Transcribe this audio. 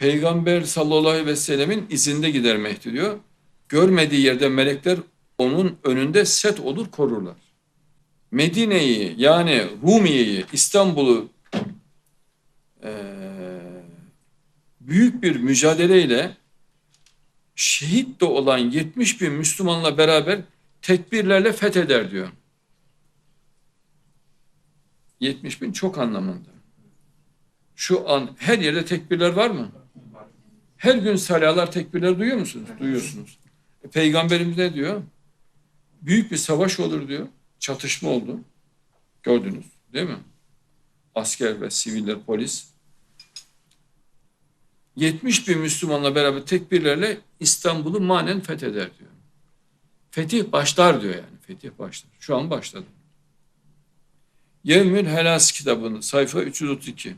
Peygamber sallallahu aleyhi ve sellemin izinde gider Mehdi diyor. Görmediği yerde melekler onun önünde set olur korurlar. Medine'yi yani Rumiye'yi, İstanbul'u eee, büyük bir mücadeleyle şehit de olan 70 bin Müslümanla beraber tekbirlerle fetheder diyor. 70 bin çok anlamında. Şu an her yerde tekbirler var mı? Her gün salalar, tekbirler duyuyor musunuz? Duyuyorsunuz. E, Peygamberimiz ne diyor? Büyük bir savaş olur diyor. Çatışma oldu. Gördünüz değil mi? Asker ve siviller, polis. 70 bin Müslümanla beraber tekbirlerle İstanbul'u manen fetheder diyor. Fetih başlar diyor yani. Fetih başlar. Şu an başladı. Yevmül Helas kitabının sayfa 332.